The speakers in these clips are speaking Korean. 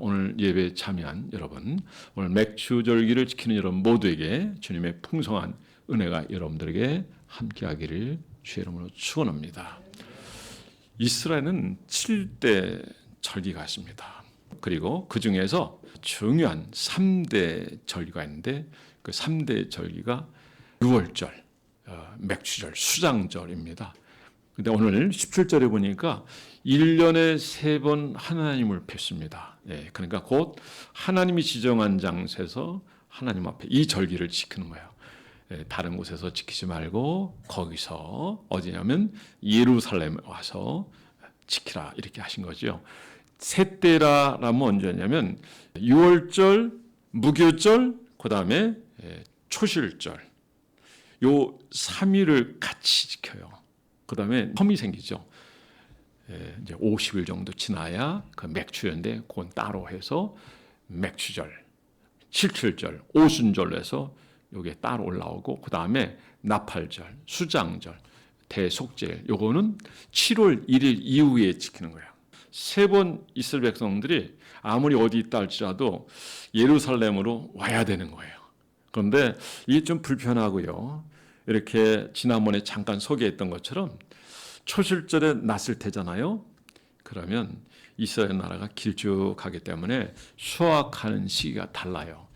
오늘 예배에 참여한 여러분, 오늘 맥주절기를 지키는 여러분 모두에게 주님의 풍성한 은혜가 여러분들에게 함께하기를 주의 이름으로 축원합니다. 이스라엘은 7대 절기가 있습니다. 그리고 그 중에서 중요한 3대 절기가 있는데 그 3대 절기가 6월절, 어, 맥주절, 수장절입니다. 근데 오늘 17절에 보니까 1년에 세 번 하나님을 뵙습니다. 예, 그러니까 곧 하나님이 지정한 장소에서 하나님 앞에 이 절기를 지키는 거예요. 예, 다른 곳에서 지키지 말고 거기서 어디냐면 예루살렘에 와서 지키라 이렇게 하신 거죠. 세 때라라면 언제냐면 6월절, 무교절, 그 다음에 예, 초실절. 요 3일을 같이 지켜요. 그 다음에 텀이 생기죠. 예, 이제 50일 정도 지나야 그 맥추연데 그건 따로 해서 맥추절, 칠칠절, 오순절에서 요게 따로 올라오고 그 다음에 나팔절, 수장절, 대속절 요거는 7월 1일 이후에 지키는 거예요. 세 번 이스라엘 백성들이 아무리 어디 있다 할지라도 예루살렘으로 와야 되는 거예요. 그런데 이게 좀 불편하고요. 이렇게 지난번에 잠깐 소개했던 것처럼 초실절에 났을 테잖아요. 그러면 이스라엘 나라가 길쭉하기 때문에 수확하는 시기가 달라요.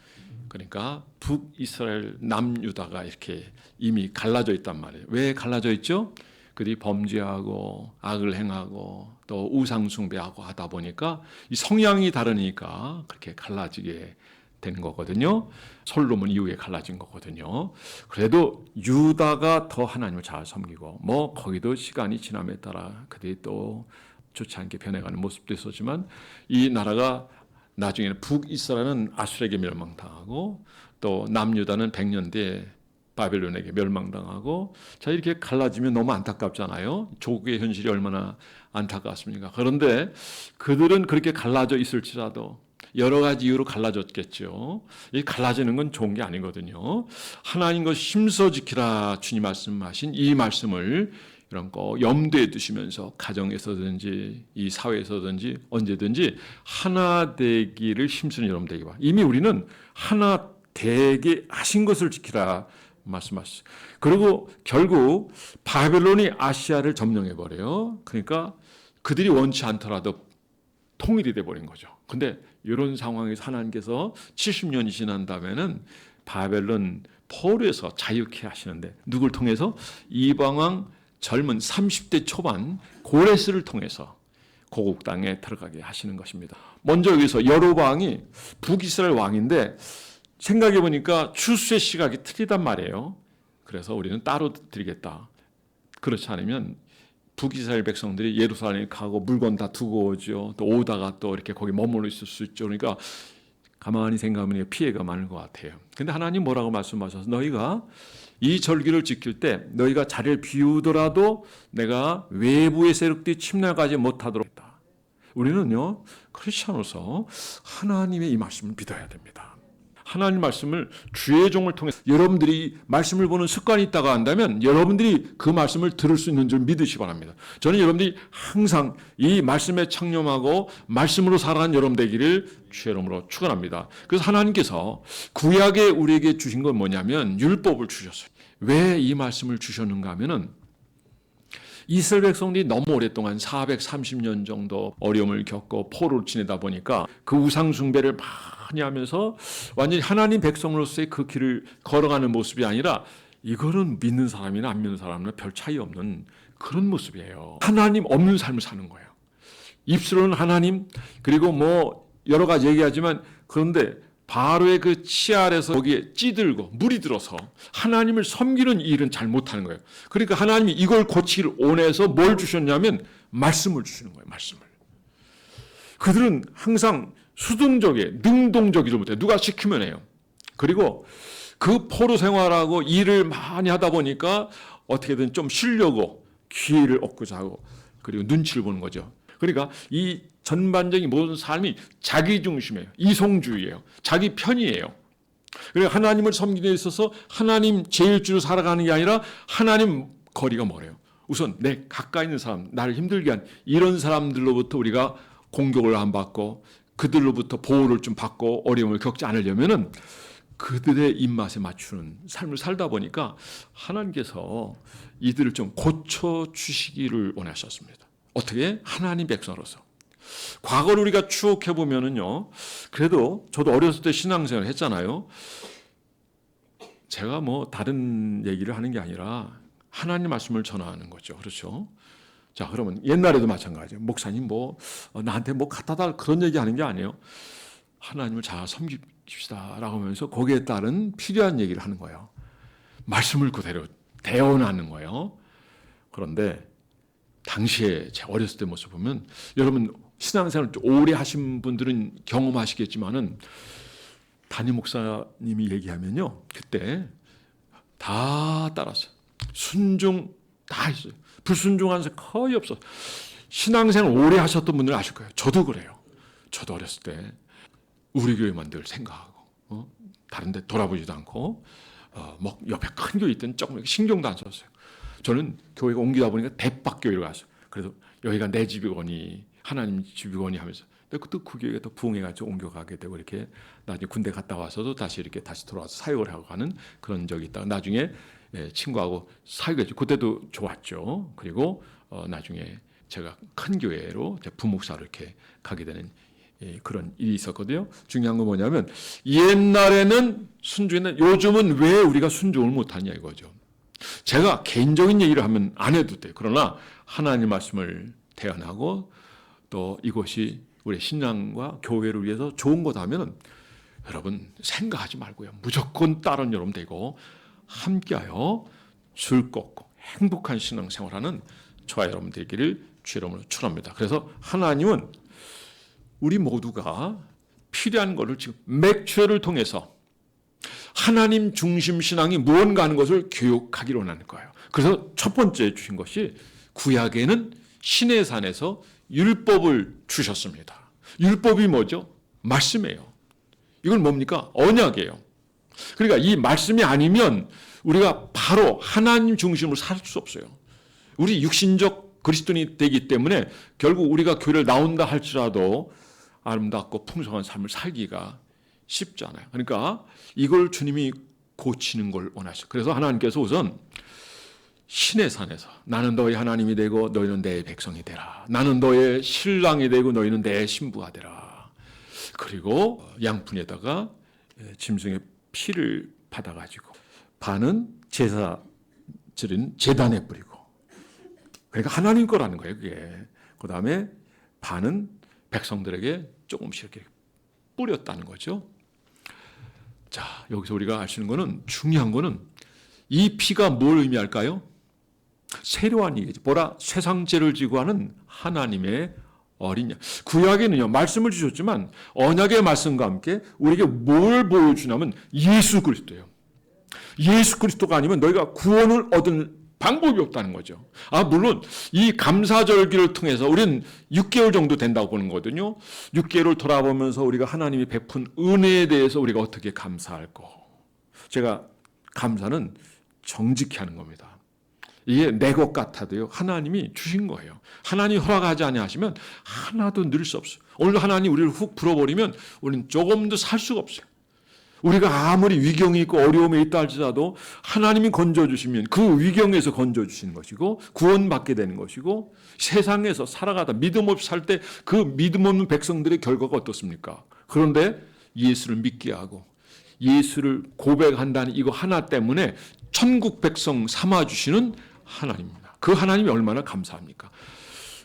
그러니까 북이스라엘 남유다가 이렇게 이미 갈라져 있단 말이에요. 왜 갈라져 있죠? 그들이 범죄하고 악을 행하고 또 우상 숭배하고 하다 보니까 이 성향이 다르니까 그렇게 갈라지게 된 거거든요. 솔로몬 이후에 갈라진 거거든요. 그래도 유다가 더 하나님을 잘 섬기고 뭐 거기도 시간이 지남에 따라 그들이 또 좋지 않게 변해가는 모습도 있었지만 이 나라가 나중에는 북이스라엘은 아수르에게 멸망당하고 또 남유다는 100년 뒤에 바벨론에게 멸망당하고 자 이렇게 갈라지면 너무 안타깝잖아요. 조국의 현실이 얼마나 안타깝습니까? 그런데 그들은 그렇게 갈라져 있을지라도 여러 가지 이유로 갈라졌겠죠. 이 갈라지는 건 좋은 게 아니거든요. 하나님 것 힘써 지키라 주님 말씀하신 이 말씀을 이런 거 염두에 두시면서 가정에서든지 이 사회에서든지 언제든지 하나 되기를 힘쓰는 여러분 되기 바. 이미 우리는 하나 되게 하신 것을 지키라 말씀하셨어요. 그리고 결국 바벨론이 아시아를 점령해 버려요. 그러니까 그들이 원치 않더라도 통일이 돼 버린 거죠. 근데 이런 상황에서 하나님께서 70년이 지난 다음에는 바벨론 포로에서 자유케 하시는데 누굴 통해서 이방왕 젊은 30대 초반 고레스를 통해서 고국 땅에 들어가게 하시는 것입니다. 먼저 여기서 여로방이 북이스라엘 왕인데 생각해 보니까 추수의 시각이 틀리단 말이에요. 그래서 우리는 따로 드리겠다. 그렇지 않으면 북이스라엘 백성들이 예루살렘에 가고 물건 다 두고 오죠. 또 오다가 또 이렇게 거기 머물러 있을 수 있죠. 그러니까 가만히 생각하면 피해가 많을 것 같아요. 근데 하나님 뭐라고 말씀하셔서 너희가 이 절기를 지킬 때 너희가 자리를 비우더라도 내가 외부의 세력들이 침략하지 못하도록 했다. 우리는요 크리스천으로서 하나님의 이 말씀을 믿어야 됩니다. 하나님 말씀을 주의 종을 통해서 여러분들이 말씀을 보는 습관이 있다가 한다면 여러분들이 그 말씀을 들을 수 있는 줄 믿으시 기 바랍니다. 저는 여러분들이 항상 이 말씀에 창념하고 말씀으로 살아가는 여러분 되기를 주의 이름으로 축원합니다. 그래서 하나님께서 구약에 우리에게 주신 건 뭐냐면 율법을 주셨어요. 왜 이 말씀을 주셨는가 하면은 이스라엘 백성들이 너무 오랫동안 430년 정도 어려움을 겪고 포로를 지내다 보니까 그 우상 숭배를 많이 하면서 완전히 하나님 백성으로서의 그 길을 걸어가는 모습이 아니라 이거는 믿는 사람이나 안 믿는 사람이나 별 차이 없는 그런 모습이에요. 하나님 없는 삶을 사는 거예요. 입술로는 하나님 그리고 뭐 여러 가지 얘기하지만 그런데 바로의 그 치아에서 거기에 찌들고 물이 들어서 하나님을 섬기는 일은 잘 못하는 거예요. 그러니까 하나님이 이걸 고치기를 원해서 뭘 주셨냐면 말씀을 주시는 거예요. 말씀을. 그들은 항상 수동적에 능동적이지 못해. 누가 시키면 해요. 그리고 그 포로 생활하고 일을 많이 하다 보니까 어떻게든 좀 쉬려고 기회를 얻고자 하고 그리고 눈치를 보는 거죠. 그러니까 이 전반적인 모든 삶이 자기 중심이에요. 이성주의예요. 자기 편이에요. 그리고 하나님을 섬기는 데 있어서 하나님 제일주로 살아가는 게 아니라 하나님 거리가 멀어요. 우선 내 가까이 있는 사람, 나를 힘들게 한 이런 사람들로부터 우리가 공격을 안 받고 그들로부터 보호를 좀 받고 어려움을 겪지 않으려면은 그들의 입맛에 맞추는 삶을 살다 보니까 하나님께서 이들을 좀 고쳐 주시기를 원하셨습니다. 어떻게? 하나님 백성으로서. 과거를 우리가 추억해 보면은요. 그래도 저도 어렸을 때 신앙생활 했잖아요. 제가 뭐 다른 얘기를 하는 게 아니라 하나님 말씀을 전하는 거죠. 그렇죠? 자, 그러면 옛날에도 마찬가지예요. 목사님 뭐 어, 나한테 뭐 갖다 달 그런 얘기 하는 게 아니에요. 하나님을 잘 섬깁시다라고 하면서 거기에 따른 필요한 얘기를 하는 거예요. 말씀을 그대로 대언하는 거예요. 그런데 당시에 제 어렸을 때 모습 보면 여러분 신앙생활 오래 하신 분들은 경험하시겠지만은 담임 목사님이 얘기하면요. 그때 다 따랐어요. 순종 다 했어요. 불순종한 사람 거의 없어. 신앙생활 오래 하셨던 분들 아실 거예요. 저도 그래요. 저도 어렸을 때 우리 교회만 늘 생각하고 어? 다른 데 돌아보지도 않고 어, 뭐 옆에 큰 교회 있던 조금 신경도 안 썼어요. 저는 교회가 옮기다 보니까 대박교회로 갔어요. 그래서 여기가 내 집이거니 하나님 집이거니 하면서 근데 그때 그 교회가 또 부흥해가지고 옮겨가게 되고 이렇게 나중에 군대 갔다 와서도 다시 이렇게 다시 돌아와서 사역을 하고 가는 그런 적이 있다가 나중에 예, 친구하고 사역했죠. 그때도 좋았죠. 그리고 어, 나중에 제가 큰 교회로 부목사로 이렇게 가게 되는 예, 그런 일이 있었거든요. 중요한 건 뭐냐면 옛날에는 순종했는 요즘은 왜 우리가 순종을 못하냐 이거죠. 제가 개인적인 얘기를 하면 안 해도 돼. 그러나 하나님 말씀을 대안하고 또 이것이 우리 신앙과 교회를 위해서 좋은 거다면 여러분 생각하지 말고요. 무조건 따른 여러분 되고 함께하여 즐겁고 행복한 신앙생활하는 저와 여러분 되기를 주 이름으로 축원합니다. 그래서 하나님은 우리 모두가 필요한 것을 지금 맥주를 통해서 하나님 중심 신앙이 무언가 하는 것을 교육하기로 하는 거예요. 그래서 첫 번째 주신 것이 구약에는 신의 산에서 율법을 주셨습니다. 율법이 뭐죠? 말씀이에요. 이건 뭡니까? 언약이에요. 그러니까 이 말씀이 아니면 우리가 바로 하나님 중심으로 살 수 없어요. 우리 육신적 그리스도인이 되기 때문에 결국 우리가 교회를 나온다 할지라도 아름답고 풍성한 삶을 살기가 쉽지 않아요. 그러니까 이걸 주님이 고치는 걸 원하셔. 그래서 하나님께서 우선 신의 산에서 나는 너희 하나님이 되고 너희는 내 백성이 되라. 나는 너의 신랑이 되고 너희는 내 신부가 되라. 그리고 양푼에다가 짐승의 피를 받아가지고 반은 제사 드린 재단에 뿌리고 그러니까 하나님 거라는 거예요. 그게 그 다음에 반은 백성들에게 조금씩 이렇게 뿌렸다는 거죠. 자 여기서 우리가 있는 거는 중요한 거는 이 피가 뭘 의미할까요? 세로한 얘기죠. 보라 세상죄를 지고 하는 하나님의 어린 양. 구약에는요 말씀을 주셨지만 언약의 말씀과 함께 우리에게 뭘 보여주냐면 예수 그리스도예요. 예수 그리스도가 아니면 너희가 구원을 얻은 방법이 없다는 거죠. 아, 물론 이 감사절기를 통해서 우리는 6개월 정도 된다고 보는 거거든요. 6개월을 돌아보면서 우리가 하나님이 베푼 은혜에 대해서 우리가 어떻게 감사할 거. 제가 감사는 정직히 하는 겁니다. 이게 내 것 같아도요. 하나님이 주신 거예요. 하나님 허락하지 아니하시면 하나도 늘수 없어요. 오늘 하나님 우리를 훅 불어버리면 우리는 조금도 살 수가 없어요. 우리가 아무리 위경이 있고 어려움에 있다 할지라도 하나님이 건져주시면 그 위경에서 건져주시는 것이고 구원받게 되는 것이고 세상에서 살아가다 믿음 없이 살 때 그 믿음 없는 백성들의 결과가 어떻습니까? 그런데 예수를 믿게 하고 예수를 고백한다는 이거 하나 때문에 천국 백성 삼아주시는 하나님입니다. 그 하나님이 얼마나 감사합니까?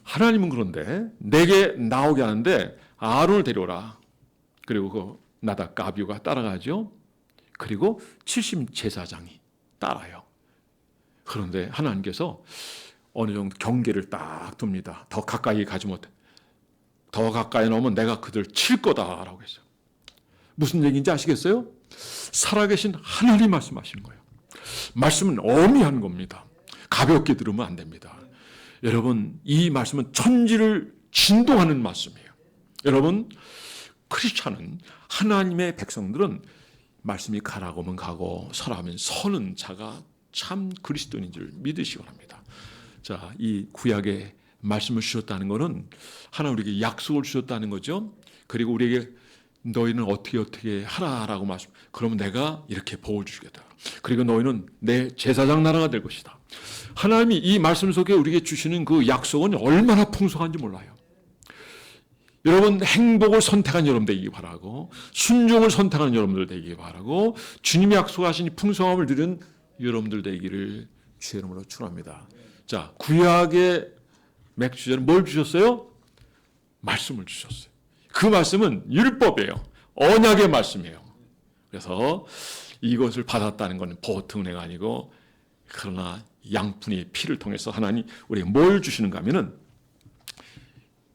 하나님은 그런데 내게 나오게 하는데 아론을 데려오라. 그리고 그 나다 가비오가 따라가죠. 그리고 70 제사장이 따라요. 그런데 하나님께서 어느 정도 경계를 딱 둡니다. 더 가까이 가지 못해. 더 가까이 나오면 내가 그들 칠 거다라고 했어요. 무슨 얘기인지 아시겠어요? 살아계신 하나님 말씀하시는 거예요. 말씀은 어미한 겁니다. 가볍게 들으면 안 됩니다. 여러분, 이 말씀은 천지를 진동하는 말씀이에요. 여러분, 크리스찬은 하나님의 백성들은 말씀이 가라고 하면 가고 서라면 서는 자가 참 그리스도인인 줄 믿으시기 바랍니다. 자, 이 구약의 말씀을 주셨다는 것은 하나 우리에게 약속을 주셨다는 거죠. 그리고 우리에게 너희는 어떻게 어떻게 하라라고 말씀. 그러면 내가 이렇게 복을 주겠다. 그리고 너희는 내 제사장 나라가 될 것이다. 하나님이 이 말씀 속에 우리에게 주시는 그 약속은 얼마나 풍성한지 몰라요. 여러분 행복을 선택한 여러분 되기 바라고 순종을 선택한 여러분들 되기 바라고 주님이 약속하신 이 풍성함을 누린 여러분들 되기를 주의 이름으로 축원합니다. 자 구약의 맥주전은 뭘 주셨어요? 말씀을 주셨어요. 그 말씀은 율법이에요. 언약의 말씀이에요. 그래서 이것을 받았다는 것은 보통 은혜가 아니고 그러나 양푼의 피를 통해서 하나님 우리에게 뭘 주시는가 하면은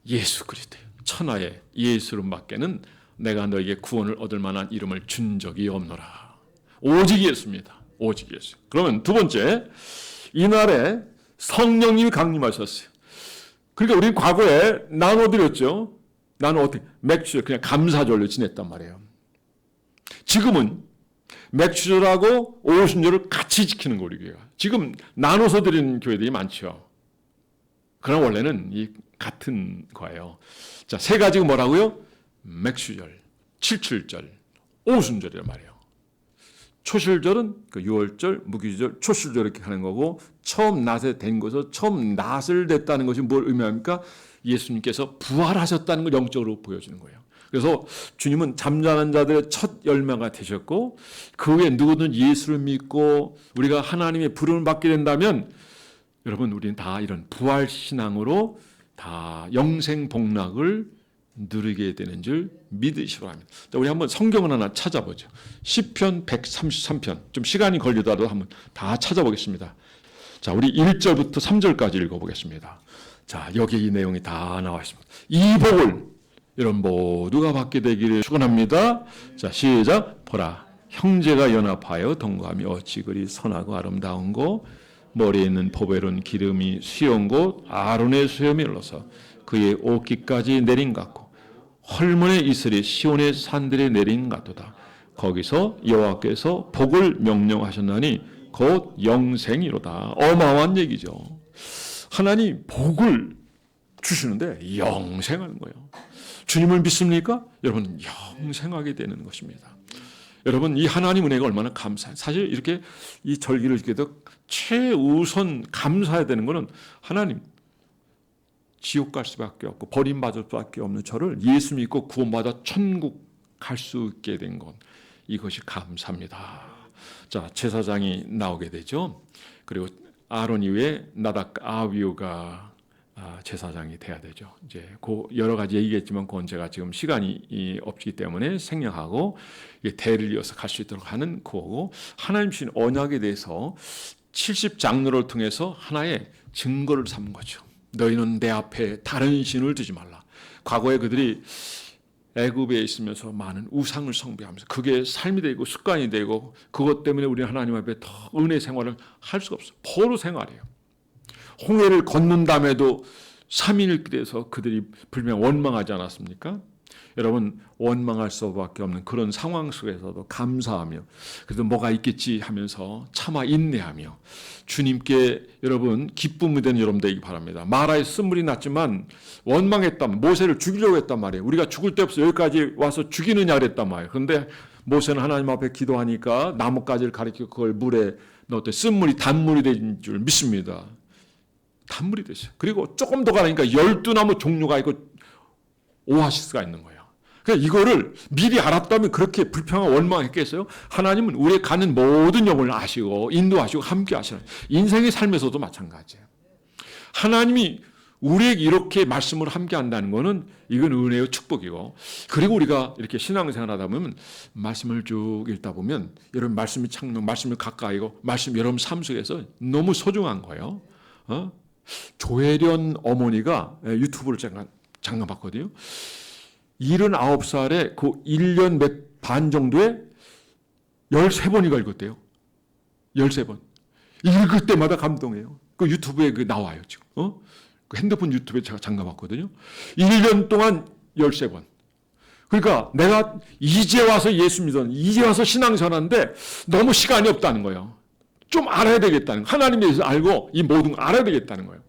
예수 그리스도예요. 천하의 예수 이름밖에는 내가 너에게 구원을 얻을 만한 이름을 준 적이 없노라. 오직 예수입니다. 오직 예수. 그러면 두 번째 이날에 성령님이 강림하셨어요. 그러니까 우리는 과거에 나눠드렸죠. 나는 어떻게 맥주 그냥 감사절로 지냈단 말이에요. 지금은 맥주절하고 오순절을 같이 지키는 거 우리 교회가. 지금 나눠서 드리는 교회들이 많죠. 그러나 원래는 이 같은 거예요. 자, 세 가지가 뭐라고요? 맥주절, 칠칠절, 오순절이란 말이에요. 초실절은 그 6월절, 무기절, 초실절 이렇게 하는 거고 처음 낫에 된 것은 처음 낫을 됐다는 것이 뭘 의미합니까? 예수님께서 부활하셨다는 걸 영적으로 보여주는 거예요. 그래서 주님은 잠자는 자들의 첫 열매가 되셨고 그 후에 누구든 예수를 믿고 우리가 하나님의 부름을 받게 된다면 여러분 우리는 다 이런 부활 신앙으로 다 영생 복락을 누리게 되는 줄 믿으시기 바랍니다. 자, 우리 한번 성경을 하나 찾아보죠. 시편 133편. 좀 시간이 걸리더라도 한번 다 찾아보겠습니다. 자, 우리 1절부터 3절까지 읽어보겠습니다. 자, 여기 이 내용이 다 나와 있습니다. 이 복을 여러분 모두가 받게 되기를 축원합니다. 자, 시작. 보라. 형제가 연합하여 동거하며 어찌 그리 선하고 아름다운 고 머리에 있는 보배로운 기름이 수용 곳 아론의 수염이 흘러서 그의 옷깃까지 내린 같고 헐문의 이슬이 시온의 산들에 내린 같도다. 거기서 여호와께서 복을 명령하셨나니 곧 영생이로다. 어마어마한 얘기죠. 하나님 복을 주시는데 영생하는 거예요. 주님을 믿습니까? 여러분 영생하게 되는 것입니다. 여러분 이 하나님 은혜가 얼마나 감사해. 사실 이렇게 이 절기를 지켜도 최우선 감사해야 되는 것은 하나님 지옥 갈 수밖에 없고 버림받을 수밖에 없는 저를 예수 믿고 구원받아 천국 갈 수 있게 된 것. 이것이 감사입니다. 자, 제사장이 나오게 되죠. 그리고 아론 이후에 나닥 아비우가 아, 제사장이 돼야 되죠. 이제 그 여러 가지 얘기겠지만 그건 제가 지금 시간이 없기 때문에 생략하고 대를 이어서 갈 수 있도록 하는 그거고 하나님 주신 언약에 대해서 70 장로를 통해서 하나의 증거를 삼은 거죠. 너희는 내 앞에 다른 신을 두지 말라. 과거에 그들이 애굽에 있으면서 많은 우상을 숭배하면서 그게 삶이 되고 습관이 되고 그것 때문에 우리 하나님 앞에 더 은혜 생활을 할 수가 없어. 포로 생활이에요. 홍해를 건넌 다음에도 3일 길에서 그들이 불명 원망하지 않았습니까? 여러분 원망할 수밖에 없는 그런 상황 속에서도 감사하며 그래도 뭐가 있겠지 하면서 참아 인내하며 주님께 여러분 기쁨이 되는 여러분 되기 바랍니다. 마라에 쓴물이 났지만 원망했다면 모세를 죽이려고 했단 말이에요. 우리가 죽을 때 없어 여기까지 와서 죽이느냐 그랬단 말이에요. 그런데 모세는 하나님 앞에 기도하니까 나뭇가지를 가리켜 그걸 물에 넣었대 쓴물이 단물이 된 줄 믿습니다. 단물이 됐어요. 그리고 조금 더 가니까 열두 나무 종류가 있고 오아시스가 있는 거예요. 그러니까 이거를 미리 알았다면 그렇게 불평하고 원망했겠어요? 하나님은 우리의 가는 모든 영혼을 아시고 인도하시고 함께 하시는 인생의 삶에서도 마찬가지예요. 하나님이 우리에게 이렇게 말씀을 함께 한다는 것은 이건 은혜의 축복이고 그리고 우리가 이렇게 신앙생활 하다 보면 말씀을 쭉 읽다 보면 여러분 말씀이 참 말씀을 가까이고 말씀 여러분 삶 속에서 너무 소중한 거예요. 어? 조혜련 어머니가 유튜브를 잠깐, 잠깐 봤거든요. 79살에 그 1년 몇 반 정도에 13번이가 읽었대요. 13번. 읽을 때마다 감동해요. 그 유튜브에 그 나와요, 지금. 어? 그 핸드폰 유튜브에 제가 잠깐 봤거든요. 1년 동안 13번. 그러니까 내가 이제 와서 예수 믿었는 이제 와서 신앙생활하는데 너무 시간이 없다는 거예요. 좀 알아야 되겠다는 하나님에 대해서 알고 이 모든 걸 알아야 되겠다는 거예요.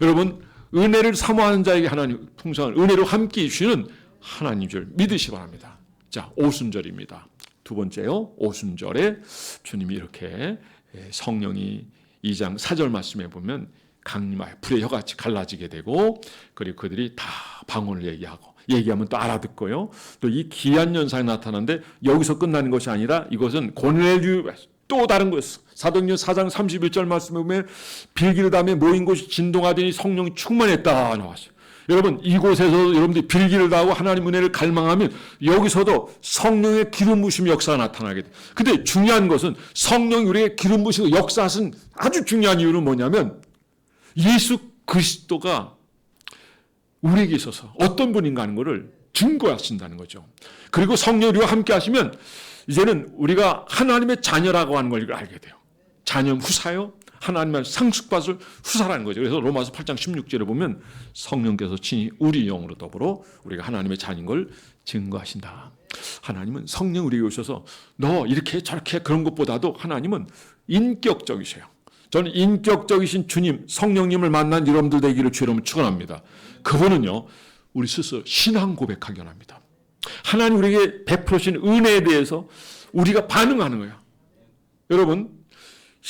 여러분 은혜를 사모하는 자에게 하나님 풍성한 은혜로 함께 주시는 하나님 줄 믿으시 바랍니다. 자, 오순절입니다. 두 번째요. 오순절에 주님이 이렇게 예, 성령이 2장 4절 말씀에 보면 강림하여 불의 혀같이 갈라지게 되고 그리고 그들이 다 방언을 얘기하고 얘기하면 또 알아듣고요. 또 이 기한 현상이 나타나는데 여기서 끝나는 것이 아니라 이것은 고넬류 또 다른 것이 사도행전 4장 31절 말씀에 보면 빌기르 담에 모인 곳이 진동하더니 성령이 충만했다 나왔어요. 여러분 이곳에서 여러분들이 빌기를 다하고 하나님 은혜를 갈망하면 여기서도 성령의 기름 부심의 역사가 나타나게 돼. 근데 중요한 것은 성령이 우리에게 기름 부시고 역사하신 아주 중요한 이유는 뭐냐면 예수 그리스도가 우리에게 있어서 어떤 분인가 하는 것을 증거하신다는 거죠. 그리고 성령 우리와 함께 하시면 이제는 우리가 하나님의 자녀라고 하는 걸 알게 돼요. 자녀 후사요. 하나님의 상속받을 후사라는 거죠. 그래서 로마서 8장 16절에 보면 성령께서 친히 우리 영으로 더불어 우리가 하나님의 자녀인 걸 증거하신다. 하나님은 성령 우리에게 오셔서 너 이렇게 저렇게 그런 것보다도 하나님은 인격적이세요. 저는 인격적이신 주님, 성령님을 만난 여러분들 되기를 주여러분 축원합니다. 그분은요, 우리 스스로 신앙 고백하기 원합니다. 하나님 우리에게 베풀으신 은혜에 대해서 우리가 반응하는 거야. 여러분,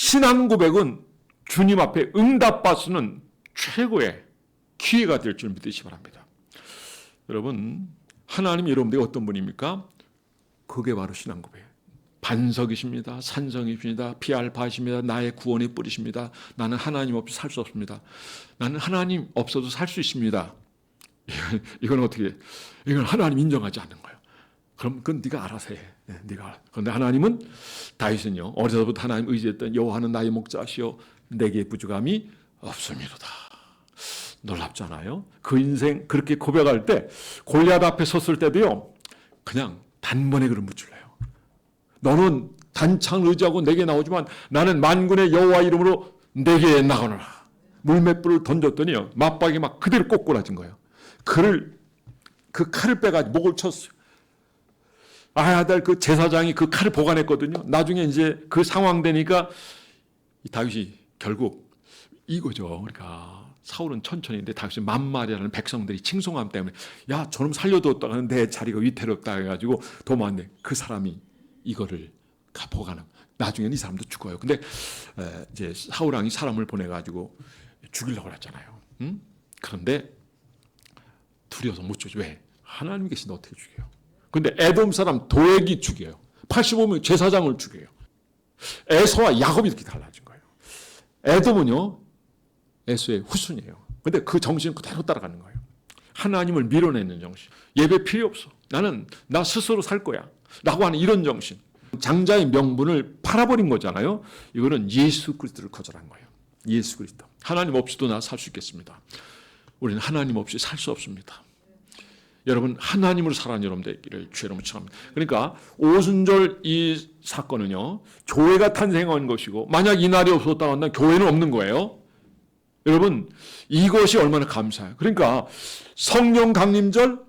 신앙 고백은 주님 앞에 응답받수는 최고의 기회가 될 줄 믿으시 기 바랍니다. 여러분, 하나님 여러분들이 어떤 분입니까? 그게 바로 신앙 고백. 반석이십니다. 산성이십니다. 피할 바십니다. 나의 구원의 뿌리십니다. 나는 하나님 없이 살 수 없습니다. 나는 하나님 없어도 살 수 있습니다. 이건 어떻게? 이건 하나님 인정하지 않는 거예요. 그럼 그건 네가 알아서 해. 네, 네가. 그런데 하나님은 다윗은요 어려서부터 하나님 의지했던 여호와는 나의 목자시요 내게 부족함이 없습니다. 놀랍잖아요. 그 인생 그렇게 고백할 때 골리앗 앞에 섰을 때도요 그냥 단번에 그를 무찔러요. 너는 단창 의지하고 내게 나오지만 나는 만군의 여호와 이름으로 내게 나가노라. 물맷불을 던졌더니요 맞박이 막 그대로 꼬꾸라진 거예요. 그를 그 칼을 빼가지고 목을 쳤어요. 아야달 그 제사장이 그 칼을 보관했거든요. 나중에 이제 그 상황 되니까 다윗이 결국 이거죠. 그러니까 사울은 천천히인데 다윗이 만마리라는 백성들이 칭송함 때문에 야 저놈 살려뒀다가는 내 자리가 위태롭다 해가지고 도망네. 그 사람이 이거를 보관함. 나중에는 이 사람도 죽어요. 근데 이제 사울 왕이 사람을 보내가지고 죽이려고 했잖아요. 응? 그런데 두려워서 못 죽죠. 왜? 하나님 계신데 어떻게 죽여요? 근데 에돔 사람 도액이 죽여요. 85명 제사장을 죽여요. 에서와 야곱이 이렇게 달라진 거예요. 에돔은요, 에서의 후순이에요. 근데 그 정신 그대로 따라가는 거예요. 하나님을 밀어내는 정신. 예배 필요 없어. 나는 나 스스로 살 거야. 라고 하는 이런 정신. 장자의 명분을 팔아버린 거잖아요. 이거는 예수 그리스도를 거절한 거예요. 예수 그리스도. 하나님 없이도 나 살 수 있겠습니다. 우리는 하나님 없이 살 수 없습니다. 여러분 하나님으로 살아가는 여러분 되기를 주의 이름으로 축원합니다. 그러니까 오순절 이 사건은요 교회가 탄생한 것이고 만약 이 날이 없었다 한다면 교회는 없는 거예요. 여러분 이것이 얼마나 감사해요. 그러니까 성령 강림절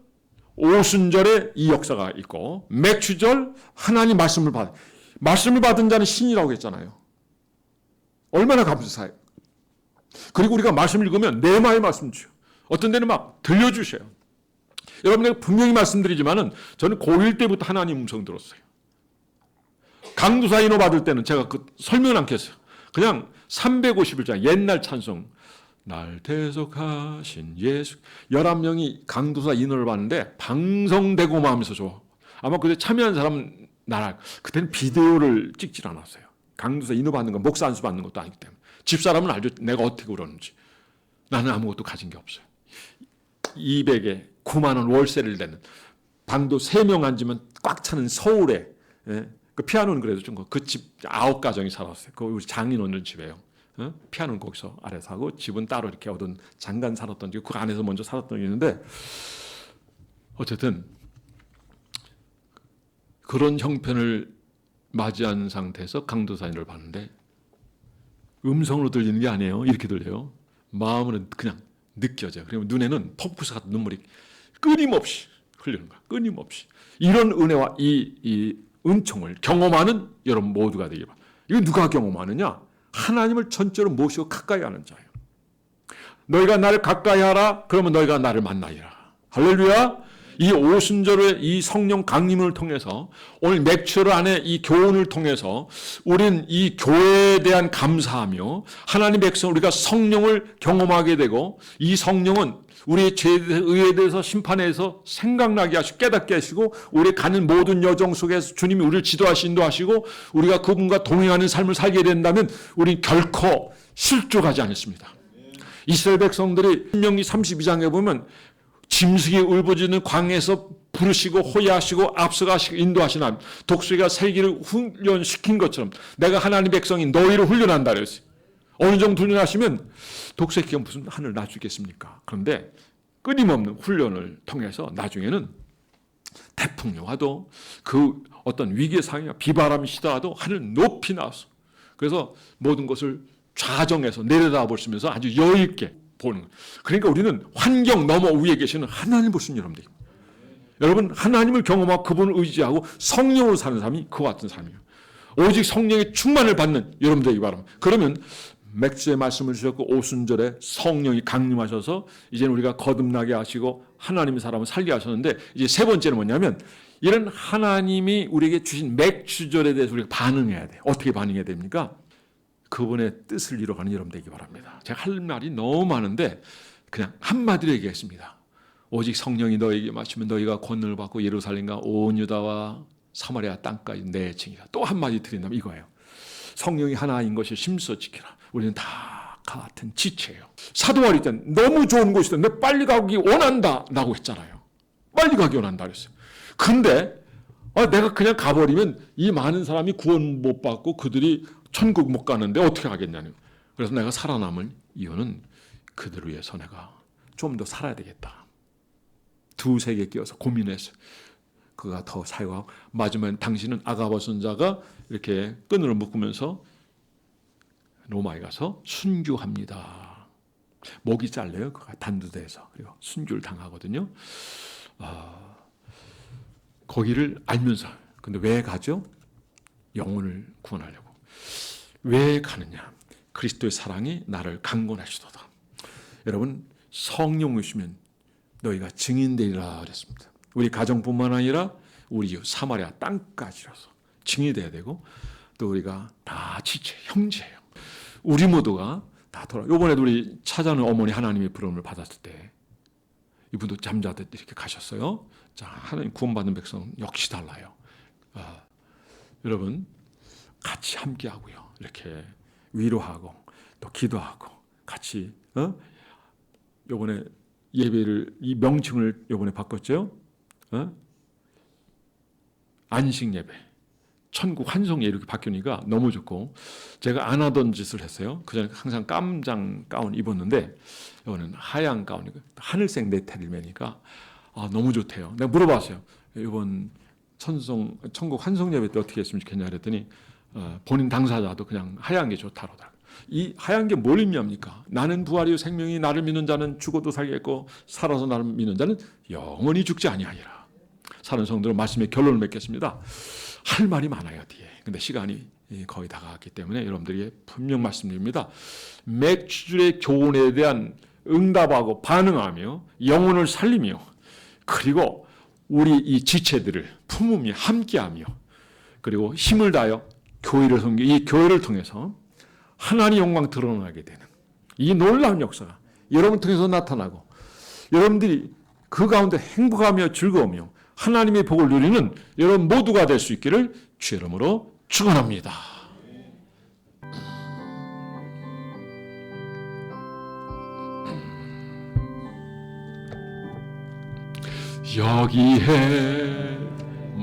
오순절에 이 역사가 있고 맥추절 하나님 말씀을 받 말씀을 받은 자는 신이라고 했잖아요. 얼마나 감사해요. 그리고 우리가 말씀 읽으면 내 마음의 말씀 주요. 어떤 데는 막 들려주셔요. 여러분 내가 분명히 말씀드리지만은 저는 고1 때부터 하나님 음성 들었어요. 강두사 인호 받을 때는 제가 그 설명을 않겠어요. 그냥 351장 옛날 찬송 날 대속하신 예수 11명이 강두사 인호를 받는데 방성되고 마음에서 좋아. 아마 그때 참여한 사람은 나라 그때는 비디오를 찍질 않았어요. 강두사 인호 받는 건 목사 안수 받는 것도 아니기 때문에 집사람은 알죠. 내가 어떻게 울었는지. 나는 아무것도 가진 게 없어요. 200에 9만 원 월세를 내는 방도 3명 앉으면 꽉 차는 서울에 예? 그 피아노는 그래도 좀 그 집 아홉 가정이 살았어요. 그 우리 장인어른 집에요. 어? 피아노는 거기서 아래서 하고 집은 따로 이렇게 얻은 장간 살았던 집, 그 안에서 먼저 살았던 게 있는데 어쨌든 그런 형편을 맞이한 상태에서 강도사인을 봤는데 음성으로 들리는 게 아니에요. 이렇게 들려요. 마음으로는 그냥 느껴져요. 그리고 눈에는 폭포수 같은 눈물이 끊임없이 흘리는 거야. 끊임없이. 이런 은혜와 이, 이 은총을 경험하는 여러분 모두가 되기 바랍니다. 이거 누가 경험하느냐? 하나님을 전적으로 모시고 가까이 하는 자예요. 너희가 나를 가까이 하라. 그러면 너희가 나를 만나리라. 할렐루야. 이 오순절의 이 성령 강림을 통해서 오늘 맥추얼 안에 이 교훈을 통해서 우리는 이 교회에 대한 감사하며 하나님 백성 우리가 성령을 경험하게 되고 이 성령은 우리의 죄에 대해서 심판해서 생각나게 하시고 깨닫게 하시고 우리 가는 모든 여정 속에서 주님이 우리를 지도하시 인도하시고 우리가 그분과 동행하는 삶을 살게 된다면 우리는 결코 실족하지 않습니다. 이스라엘 백성들이 신명기 32장에 보면 짐승이 울부짖는 광에서 부르시고 호야하시고 앞서가시고 인도하시는 하나님 독수리가 살기를 훈련시킨 것처럼 내가 하나님 백성이 너희를 훈련한다 그랬어요. 어느 정도 훈련하시면 독수리가 무슨 하늘 놔주겠습니까? 그런데 끊임없는 훈련을 통해서 나중에는 태풍이 와도 그 어떤 위기의 상황이나 비바람이 시더라도 하늘 높이 나와서 그래서 모든 것을 좌정해서 내려다 보시면서 아주 여유 있게 보는. 그러니까 우리는 환경 넘어 위에 계시는 하나님 보시는 여러분들. 여러분 하나님을 경험하고 그분을 의지하고 성령으로 사는 사람이 그와 같은 삶이에요. 오직 성령의 충만을 받는 여러분들이 바랍니다. 그러면 맥주의 말씀을 주셨고 오순절에 성령이 강림하셔서 이제는 우리가 거듭나게 하시고 하나님의 사람을 살게 하셨는데 이제 세 번째는 뭐냐면 이런 하나님이 우리에게 주신 맥주절에 대해서 우리가 반응해야 돼. 어떻게 반응해야 됩니까? 그분의 뜻을 이뤄가는 여러분 되기 바랍니다. 제가 할 말이 너무 많은데 그냥 한마디로 얘기했습니다. 오직 성령이 너에게 마시면 너희가 권능을 받고 예루살렘과 온 유다와 사마리아 땅까지 내칭이다. 또 한마디 드린다면 이거예요. 성령이 하나인 것을 심서 지키라. 우리는 다 같은 지체예요. 사도활이 때 너무 좋은 곳이다. 내 빨리 가기 원한다. 라고 했잖아요. 빨리 가기 원한다 그랬어요. 근데 아, 내가 그냥 가버리면 이 많은 사람이 구원 못 받고 그들이 천국 못 가는데 어떻게 하겠냐는. 그래서 내가 살아남을 이유는 그들을 위해서 내가 좀 더 살아야 되겠다. 두세 개 끼워서 고민했어요. 그가 더 사용하고 마지막에 당신은 아가바 선자가 이렇게 끈으로 묶으면서 로마에 가서 순교합니다. 목이 잘려요. 그가 단두대에서 그리고 순교를 당하거든요. 아, 거기를 알면서 근데 왜 가죠? 영혼을 구원하려고. 왜 가느냐? 그리스도의 사랑이 나를 강권하시도다. 여러분 성령 오시면 너희가 증인되리라 그랬습니다. 우리 가정뿐만 아니라 우리 사마리아 땅까지라서 증인이 돼야 되고 또 우리가 다 지체 형제예요. 우리 모두가 다 돌아. 이번에도 우리 찾아는 어머니 하나님의 부름을 받았을 때 이분도 잠자듯 이렇게 가셨어요. 자 하나님 구원받는 백성 역시 달라요. 아, 여러분 같이 함께하고요. 이렇게 위로하고 또 기도하고 같이 어? 요번에 예배를 이 명칭을 요번에 바꿨죠. 어? 안식 예배, 천국 환송 예배 이렇게 바뀌니까 너무 좋고 제가 안 하던 짓을 했어요. 그전에 항상 깜장 가운 입었는데 이거는 하얀 가운이고 하늘색 네트를 매니까 아, 너무 좋대요. 내가 물어봤어요. 이번 천성 천국 환송 예배 때 어떻게 했으면 좋겠냐 그랬더니 어, 본인 당사자도 그냥 하얀 게 좋다로다. 이 하얀 게 뭘 의미합니까? 나는 부활이요 생명이 나를 믿는 자는 죽어도 살겠고 살아서 나를 믿는 자는 영원히 죽지 아니하리라. 사는 성도는 말씀의 결론을 맺겠습니다. 할 말이 많아요 뒤에. 근데 시간이 거의 다가왔기 때문에 여러분들이 분명 말씀드립니다. 맥주줄의 교훈에 대한 응답하고 반응하며 영혼을 살리며 그리고 우리 이 지체들을 품음이 함께하며 그리고 힘을 다하여 교회를 섬기 이 교회를 통해서 하나님 영광 드러나게 되는 이 놀라운 역사가 여러분 통해서 나타나고 여러분들이 그 가운데 행복하며 즐거우며 하나님의 복을 누리는 여러분 모두가 될 수 있기를 주 이름으로 축원합니다. 여기에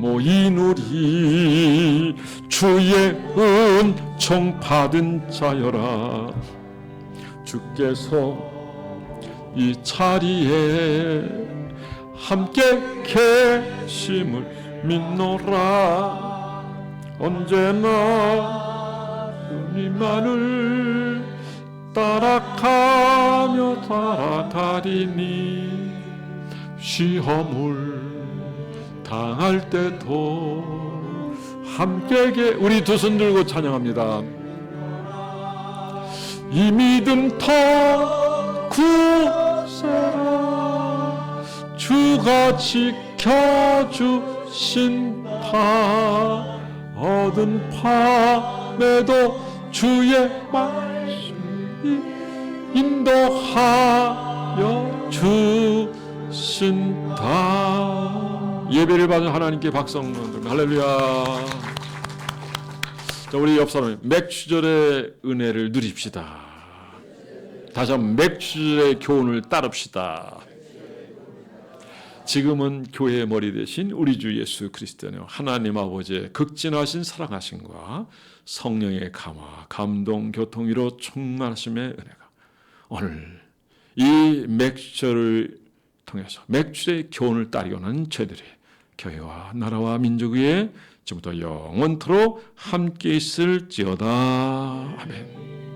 모인 우리 주의 은총 받은 자여라. 주께서 이 자리에 함께 계심을 믿노라. 언제나 주님만을 따라가며 따라다리니 시험을 당할 때도 함께 계 우리 두 손 들고 찬양합니다. 이 믿음 더 굳세라 주가 지켜주신다 어두운 밤에도 주의 말씀이 인도하여 주신다 예배를 받은 하나님께 한번 할렐루야. 자 우리 옆 사람 맥주절의 은혜를 누립시다. 다시 한번 맥주절의 교훈을 따릅시다. 지금은 교회의 머리 대신 우리 주 예수 그리스도는 하나님 아버지의 극진하신 사랑하심과 성령의 감화, 감동, 교통위로 충만하심의 은혜가 오늘 이 맥주를 통해서 맥주의 교훈을 따르고는 저희들이 교회와 나라와 민족 위에 지금부터 영원토록 함께 있을지어다. 아멘.